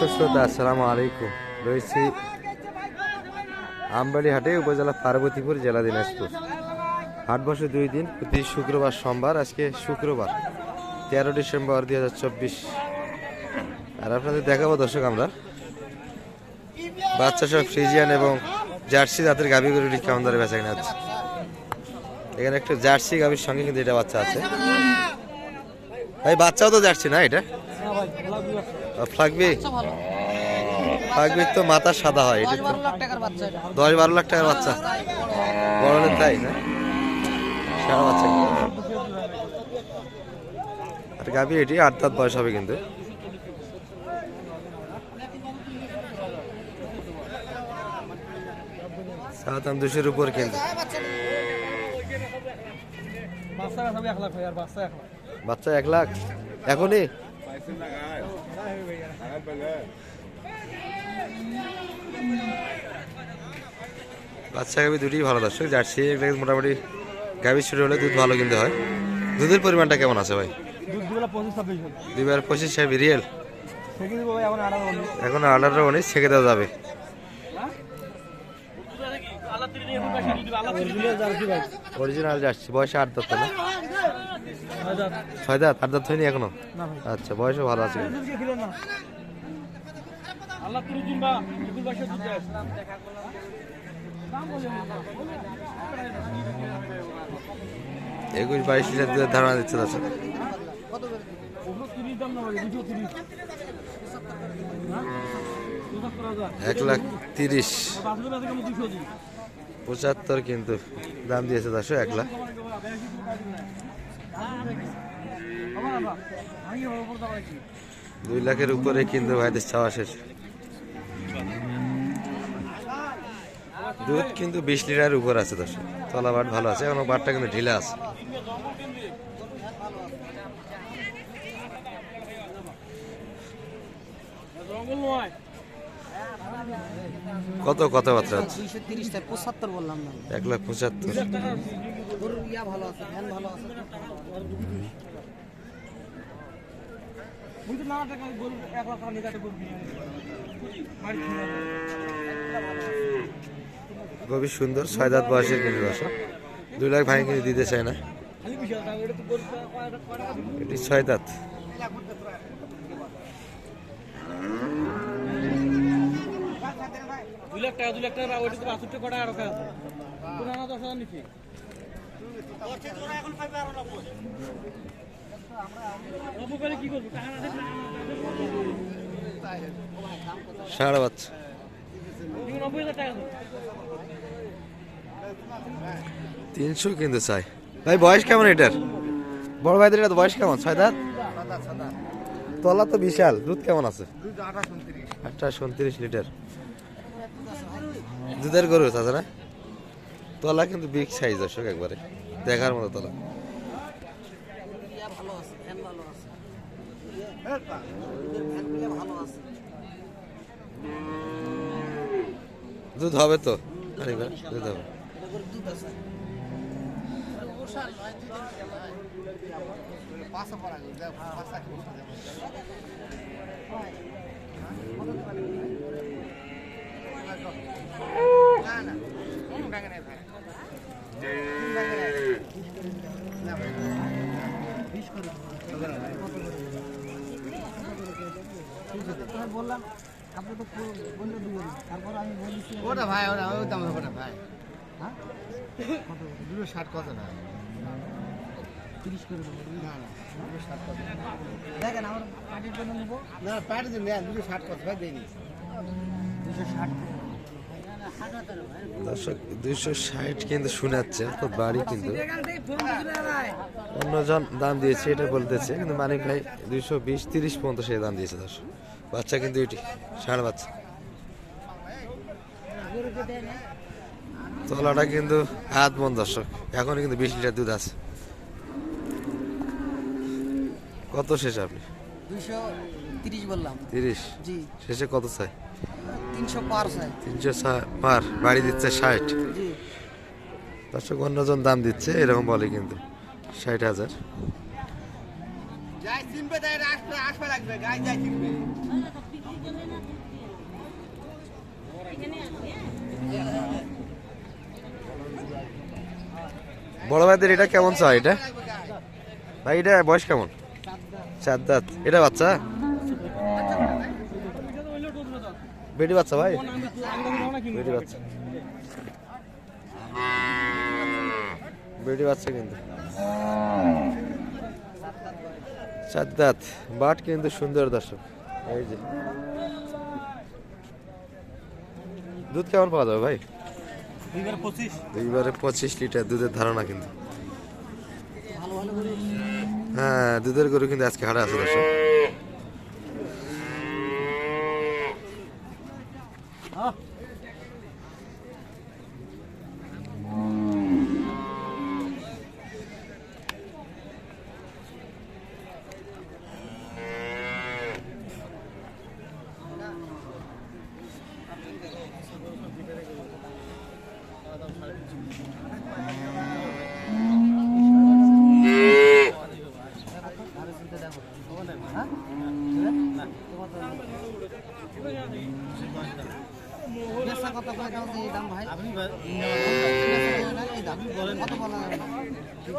দর্শক শ্রোতা, আসসালামু আলাইকুম। রয়েছি আমবাড়ি হাটে উপজেলা পার্বতীপুর, জেলা দিনাজপুর। হাট বসে দুই দিন, প্রতি শুক্রবার সোমবার, আজকে শুক্রবার, তেরো ডিসেম্বর দুই হাজার চব্বিশ। আর আপনাদের দেখাবো দর্শক আমরা, বাচ্চা সব ফ্রিজিয়ান এবং জার্সি জাতের গাভি গরুটি কেমন দরে বেচা কিনা হচ্ছে। এখানে একটা জার্সি গাভির সঙ্গে কিন্তু এটা বাচ্চা আছে। ভাই, বাচ্চাও তো জার্সি না এটা? ফ্লাগবি তো মাথা সাদা হয় এটা তো। বারো লাখ টাকার বাচ্চা দশ বারো লাখ টাকার বাচ্চা। বড় তাই না? সারা বাচ্চা। আর গাভি এটি আট দাঁত বয়স হবে কিন্তু। সাত আম দুশোর উপর কিন্তু। বাচ্চা এক লাখ লাখ। বাচ্চা এক লাখ। এখনই? বাচ্চা গাভি দুটি ভালো দর্শক। জার্সি মোটামুটি গাভি ছোট হলে দুধ ভালো কিনতে হয়। দুধের পরিমাণটা কেমন আছে ভাই? দুধ পঁচিশ সাহেব রিয়েল? এখন আঠারো উনিশ। ছেঁকে দেওয়া যাবে। অরিজিনাল জার্সি বয়সে আট দাঁত না? ছয় দাঁত আট দাঁত হয়নি এখনও? আচ্ছা বয়সও ভালো আছে। একুশ বাইশ লিটার ধারণা দিচ্ছে দর্শক দুশো হ্যাঁ? এক লাখ তিরিশ। দুশো পঁচাত্তর কিন্তু দাম দিয়েছে দর্শক এক লাখ। দুই লাখের উপরে কিন্তু ভাইদের চাওয়া শেষ। দুধ কিন্তু বিশ লিটার উপর আছে দর্শক। তলা বাট ভালো আছে এখনও বাটটা কিন্তু ঢিলা আছে। কত কথাবার্তা? আছে এক লাখ পঁচাত্তর। গরুর ইয়া ভালো আছে ফ্যান ভালো আছে কিন্তু না টাকা গরু এক লাখ টাকা নিকাটে গরু কিনে আনবে। মারি কিনে আনবে। খুবই সুন্দর ছয় দাঁত বয়সের কিন্তু দর্শক। দুই লাখ ভাই কিন্তু দিতে চায় না। এটা ছয় দাঁত। দুই লাখ টাকা দুই লাখ টাকা ওইটা তো বাষট্টি কটা আর টাকা আছে। পুরো আনা দশ হাজার নিচ্ছি। সাড়ে বাচ্চা তিনশো কিন্তু চাই। ভাই, বয়স কেমন এটার? বড় ভাইদের এটা বয়স কেমন? ছয় দাঁত? তলা তো বিশাল। দুধ কেমন আছে? আটটা উনত্রিশ লিটার। দুধের গরু আছে না? তলা কিন্তু বিগ সাইজ দর্শক, একবারে। দেখার মতো তলা। দুধ হবে তো? দুধ হবে। এটা ওটা ভাই ওটা ওই দাম না ভাই। হ্যাঁ? দুটো ষাট কত না? তিরিশ করে না না দুটো ষাট কত? দেখেন আমার পার্টির জন্য নেব। না প্যাট দিন দুটো ষাট কত ভাই দেয়নি দুশো ষাট। দর্শক দুইশো ষাট কিন্তু শোনাচ্ছে তো বাড়ি কিন্তু। অন্যজন দাম দিয়েছে এটা বলতেছে কিন্তু মানিক ভাই দুইশো বিশ তিরিশ পর্যন্ত সে দাম দিয়েছে দর্শক। বাচ্চা কিন্তু এটি ষাঁড় বাচ্চা। তলাটা কিন্তু হাত মন দর্শক এখন কিন্তু বিশ লিটার দুধ আছে। কত শেষ আপনি? তিরিশ বললাম। তিরিশ? শেষে কত চাই? তিনশো পার চাই। তিনশো পার বাড়ি দিচ্ছে ষাট। জি। দর্শক অন্যজন দাম দিচ্ছে এরকম বলে কিন্তু ষাট হাজার। যাই চিনবে তাই আসবে আসবে লাগবে গাই যাই চিনবে। বড় ভাইদের এটা কেমন চাই এটা? ভাই, এটা বয়স কেমন? চার দাঁত। এটা বাচ্চা? বেটি বাচ্চা ভাই? বেটি বাচ্চা। বেটি বাচ্চা কিন্তু। চার দাঁত। বাট কিন্তু সুন্দর দর্শক। এই যে। দুধ কেমন পাওয়া যাবে ভাই? দুইবারে পঁচিশ। লিটার দুধের ধারণা কিন্তু। হ্যাঁ দুধের গরু কিন্তু আজকে হারা আছে দর্শক বেচা কত করে দাও এই দাম ভাই এই দাম কত বলা যাবে না? তো কত হবে ভাই ও, কয়ে দাও দশ হাজার করে দিলে দেখেন দিনে তাহলে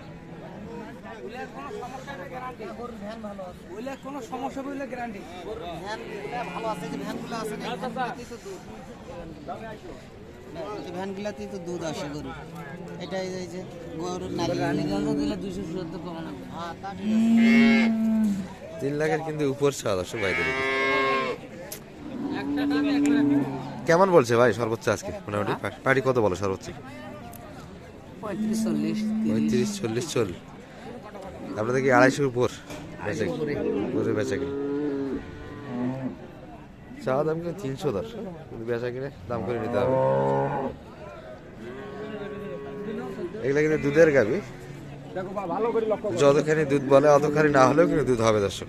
ওইলে কোনো সমস্যা বললে গ্যারান্টি ভ্যান ভালো আছে যে ভ্যানগুলো আছে না ভ্যানগুলোতেই তো দুধ ভ্যানগুলোতেই তো দুধ আসে গরু এটাই এই যে গরুর রানীগঞ্জ দিলে দুশো সত্তর কমানো হ্যাঁ তা ঠিক আছে তিন লাখের কিন্তু উপর দর্শক ভাইদের কেমন বলছে ভাই সর্বোচ্চ আজকে? মোটামুটি? পার্টি কত বলো সর্বোচ্চ? পঁয়ত্রিশ চল্লিশ পঁয়ত্রিশ চল্লিশ চল আপনাদের কি আড়াইশোর উপর বেচা উপরে বেচা কিনে চা দাম কিন্তু তিনশো দশ, কিন্তু বেচা কিনে দাম করে নিতে হবে। এগুলা কিন্তু দুধের গাবি। দেখো যতখানি দুধ বলে, অতখানি না হলেও কিন্তু দুধ হবে দর্শক।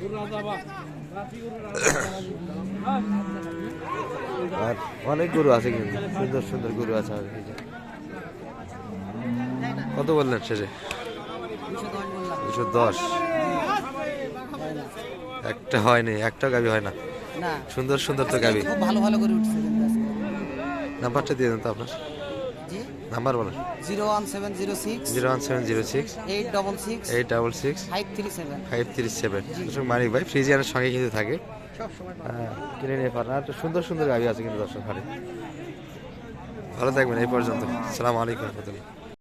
আর অনেক গরু আছে কিন্তু, সুন্দর সুন্দর গরু আছে। কত বললেন শেষে? দুশো দশ। একটা হয়নি একটা গাবি হয় না। সুন্দর সুন্দর তো গাবি। খুব ভালো ভালো করে উঠছে নাম্বারটা দিয়ে দেন তো আপনার। নাম্বার বলেন। Zero one seven zero six. Zero one seven zero six. Eight double six. Eight double six. Five three seven. Five three seven. Manik ভাই ফ্রিজিয়ানের সঙ্গে কিন্তু থাকে। হ্যাঁ কিনে নিয়ে পারেন। আর সুন্দর সুন্দর গাবি আছে কিন্তু দর্শক হাটে। ভালো থাকবেন এই পর্যন্ত। সালাম আলাইকুম রহমতুল্লাহ।